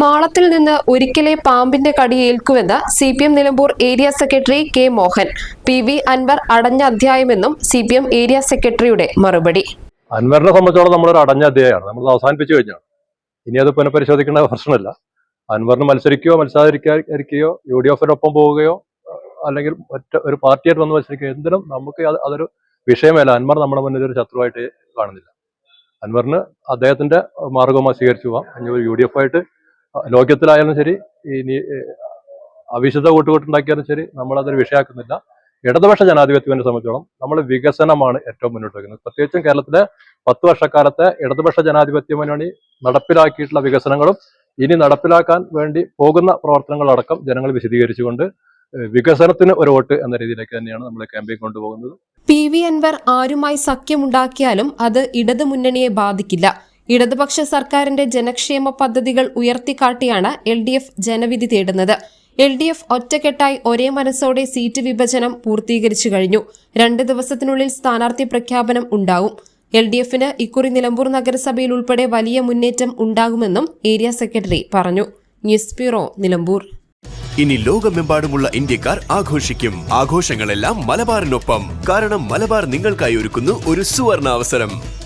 മാളത്തിൽ നിന്ന് ഒരിക്കലേ പാമ്പിന്റെ കടിയേൽക്കുമെന്ന് C P M Nilambur area secretary K Mohan. P V Anvar അടഞ്ഞ അധ്യായമെന്നും സി പി എം ഏരിയ സെക്രട്ടറിയുടെ മറുപടി. അൻവറിനെ സംബന്ധിച്ചോളം ഒരു അടഞ്ഞ അധ്യായമാണ്. നമ്മൾ അവസാനിപ്പിച്ചു കഴിഞ്ഞാണ്. ഇനി അത് പുനഃപരിശോധിക്കേണ്ട പ്രശ്നമില്ല. അൻവറിന് മത്സരിക്കുകയോ മത്സരിക്കാതിരിക്കുകയോ യു ഡി എഫിനൊപ്പം പോവുകയോ അല്ലെങ്കിൽ ഒറ്റ ഒരു പാർട്ടിയായിട്ട് വന്ന് മത്സരിക്കുകയോ എന്തിനും നമുക്ക് അതൊരു വിഷയമല്ല. അൻവർ നമ്മുടെ മുന്നിൽ ഒരു ശത്രുവായിട്ട് കാണുന്നില്ല. അൻവറിന് അദ്ദേഹത്തിന്റെ മാർഗമായി സ്വീകരിച്ചു പോവാം. യു ഡി എഫ് ആയിട്ട് ലോക്യത്തിലായാലും ശരി ഇനി അവിശുദ്ധ കൂട്ടുകൂട്ടുണ്ടാക്കിയാലും ശരി നമ്മൾ നമ്മളതൊരു വിഷയമാക്കുന്നില്ല ഇടതുപക്ഷ ജനാധിപത്യത്തിനെ സംബന്ധിച്ചോളം നമ്മൾ വികസനമാണ് ഏറ്റവും മുന്നോട്ട് വയ്ക്കുന്നത്. പ്രത്യേകിച്ചും കേരളത്തിലെ പത്ത് വർഷക്കാലത്തെ ഇടതുപക്ഷ ജനാധിപത്യ മുന്നണി നടപ്പിലാക്കിയിട്ടുള്ള വികസനങ്ങളും ഇനി നടപ്പിലാക്കാൻ വേണ്ടി പോകുന്ന പ്രവർത്തനങ്ങളടക്കം ജനങ്ങൾ വിശദീകരിച്ചുകൊണ്ട് വികസനത്തിന് ഒരു വോട്ട് എന്ന രീതിയിലേക്ക് തന്നെയാണ് നമ്മൾ ക്യാമ്പയിൻ കൊണ്ടുപോകുന്നത്. പി വി അൻവർ ആരുമായി സഖ്യമുണ്ടാക്കിയാലും അത് ഇടതു മുന്നണിയെ ബാധിക്കില്ല. ഇടതുപക്ഷ സർക്കാരിന്റെ ജനക്ഷേമ പദ്ധതികൾ ഉയർത്തിക്കാട്ടിയാണ് എൽ ഡി എഫ് ജനവിധി തേടുന്നത്. എൽ ഡി എഫ് ഒറ്റക്കെട്ടായി ഒരേ മനസ്സോടെ സീറ്റ് വിഭജനം പൂർത്തീകരിച്ചു കഴിഞ്ഞു. രണ്ട് ദിവസത്തിനുള്ളിൽ സ്ഥാനാർത്ഥി പ്രഖ്യാപനം ഉണ്ടാവും. എൽ ഡി എഫിന് ഇക്കുറി നിലമ്പൂർ നഗരസഭയിൽ ഉൾപ്പെടെ വലിയ മുന്നേറ്റം ഉണ്ടാകുമെന്നും ഏരിയ സെക്രട്ടറി പറഞ്ഞു. News bureau Nilambur. ഇനി ലോകമെമ്പാടുമുള്ള ഇന്ത്യക്കാർ ആഘോഷിക്കും. ആഘോഷങ്ങളെല്ലാം മലബാറിനൊപ്പം. കാരണം മലബാർ നിങ്ങൾക്കായി ഒരുക്കുന്നു ഒരു സുവർണ അവസരം